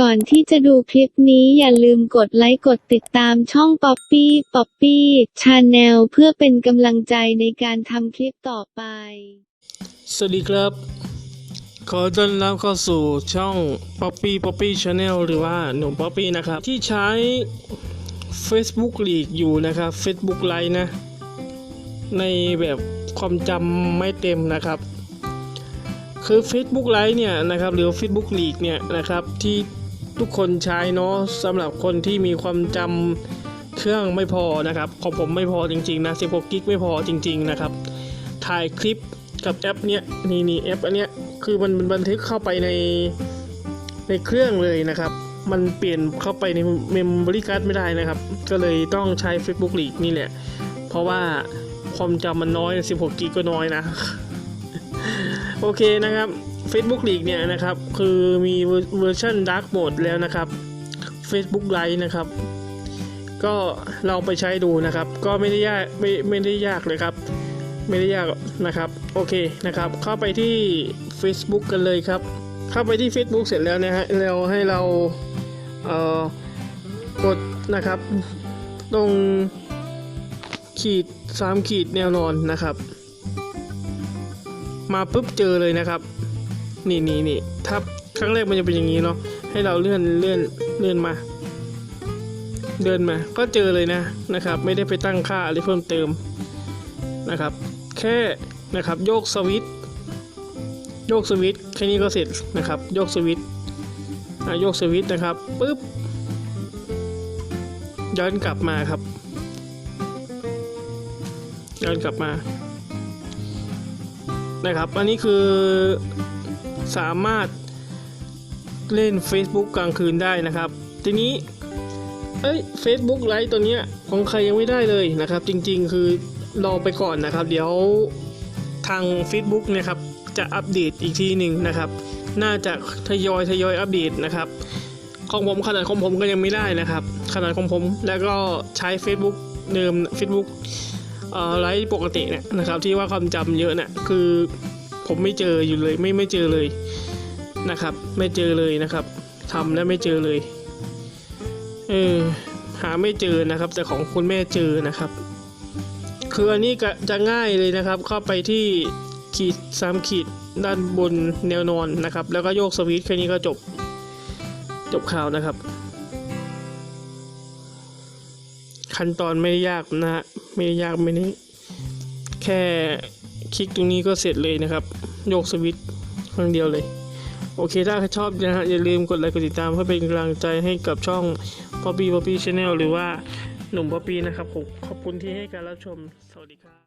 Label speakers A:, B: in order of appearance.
A: ก่อนที่จะดูคลิปนี้อย่าลืมกดไลค์กดติดตามช่องป๊อปปี้ป๊อปปี้ชาแนลเพื่อเป็นกำลังใจในการทำคลิปต่อไป
B: สวัสดีครับ ขอต้อนรับเข้าสู่ช่อง Poppy Poppy Channel หรือว่าหนุ่ม Poppy นะครับ ที่ใช้ Facebook League อยู่นะครับ Facebook Live นะ ในแบบความจำไม่เต็มนะครับคือ Facebook Live เนี่ยนะครับหรือ Facebook League เนี่ยนะครับที่ ทุกคนใช้เนาะสำหรับคนที่มีความจำเครื่องไม่พอนะครับของผมไม่พอจริงๆนะ 16กิกไม่พอจริง ๆนะครับ ถ่ายคลิปกับแอปเนี้ยนี่นี่แอปอันเนี้ยคือมันบันทึกเข้าไปในในเครื่องเลยนะครับ มันเปลี่ยนเข้าไปในเมมโมรี่การ์ดไม่ได้นะครับ ก็เลยต้องใช้ Facebook League นี่แหละ เพราะว่าความจำมันน้อย 16กิกก็น้อยนะ โอเคนะครับ Facebook League เนี่ยนะครับ คือมีเวอร์ชัน Dark Mode แล้วนะครับ Facebook Live นะครับ ก็ลองไปใช้ดูนะครับ ก็ไม่ได้ยากไม่ไม่ได้ยากเลยครับ ไม่ได้ยากนะครับ โอเคนะครับ เข้าไปที่ Facebook กันเลยครับ เข้าไปที่ Facebook เสร็จแล้วนะฮะเราให้เราเอ่อกดนะครับ ตรงขีดสามขีดแนวนอนนะครับ มาปุ๊บเจอเลยนะครับ นี่นี่นี่ถ้าครั้งแรกมันจะเป็นอย่างนี้เนาะให้เราเลื่อนเลื่อนเลื่อนมา เดินมาก็เจอเลยนะนะครับ ไม่ได้ไปตั้งค่าอะไรเพิ่มเติมนะครับ แค่นะครับโยกสวิตโยกสวิตแค่นี้ก็เสร็จนะครับ โยกสวิตช์อะโยกสวิตนะครับปุ๊บย้อนกลับมาครับ ย้อนกลับมานะครับ อันนี้คือ สามารถเล่น Facebook กลางคืนได้นะครับ ทีนี้เอ้ย Facebook ไลฟ์ตัวเนี้ยของใครยังไม่ได้เลยนะครับ จริงๆ คือรอไปก่อนนะครับ เดี๋ยวทาง Facebook นะครับจะอัปเดตอีกทีหนึ่งนะครับ น่าจะทยอยทยอยอัปเดตนะครับ ของผมขนาดของผมก็ยังไม่ได้นะครับ ขนาดของผมแล้วก็ใช้ Facebook เดิม Facebook ไลฟ์ปกติเนี่ยนะครับ ที่ว่าความจำเยอะเนี่ยคือ ผมไม่เจออยู่เลยไม่ไม่เจอเลยนะครับ ไม่เจอเลยนะครับทำแล้วไม่เจอเลยเออหาไม่เจอนะครับ แต่ของคุณแม่เจอนะครับ คืออันนี้จะง่ายเลยนะครับ เข้าไปที่ขีดสามขีดด้านบนแนวนอนนะครับ แล้วก็โยกสวิตช์แค่นี้ก็จบจบข่าวนะครับ ขั้นตอนไม่ยากนะฮะไม่ยากไม่ได้แค่ คลิกตรงนี้ก็เสร็จเลยนะครับโยกสวิตช์ครั้งเดียวเลย โอเคถ้าใครชอบนะฮะอย่าลืมกดไลค์กดติดตามเพื่อเป็นกำลังใจให้กับช่อง Poppy Poppy Channel หรือว่าหนุ่ม Poppy นะครับผมขอบคุณที่ให้การรับชมสวัสดีครับ